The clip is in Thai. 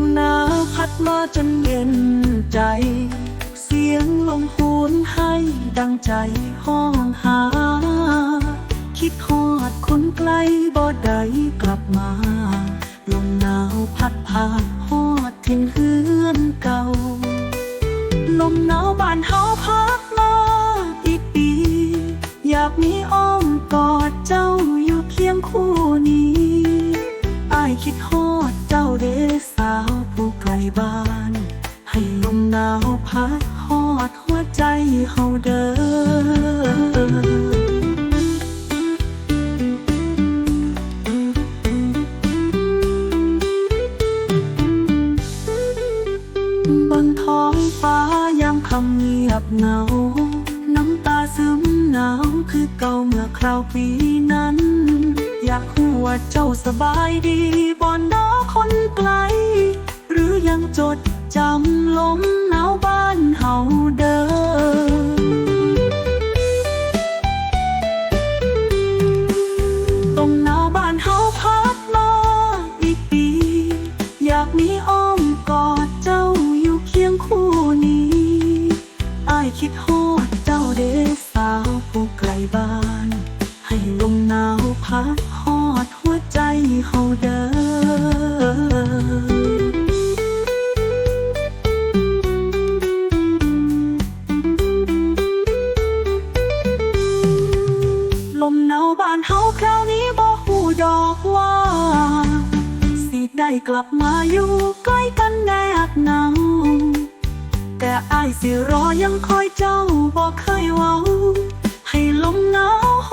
มหนาวพัดมาจนเย็นใจ เสียงลมหูนให้ดังใจห้องหา คิดฮอดคนไกลบ่ได้กลับมา ลมหนาวพัดพาฮอดทิ้งเฮือนเก่า ลมหนาวบ้านเฮาพัดมาอีกปี อยากมีอ้อมกอดเจ้าอยู่เคียงคู่นี้ อายคิดฮอ เจ้าเดสาวผู้ไกลบ้าน ให้ลมหนาวพัดฮอดหัวใจเฮาเด้อบนท้องฟ้ายามคำเงียบเหงา น้ำตาซึมหนาวคือเก่าเมื่อคราวปีนั้น ว่าเจ้าสบายดีบอนดอคนไกล หรือยังจดจำลมหนาวบ้านเฮาเดิมตรงหน้าบ้านเฮาพัดมาอีกปี อยากมีอ้อมกอดเจ้าอยู่เคียงคู่นี้ อายคิดฮอ หนาวพัดฮอดหัวใจเฮาเด้อลมหนาวบ้านเฮาคราวนี้บ่ฮู้ดอกว่า สิได้กลับมาอยู่ใกล้กันแนบหนาวแต่อายสิรอยังคอยเจ้าบ่เคยเว้า ให้ลมหนาว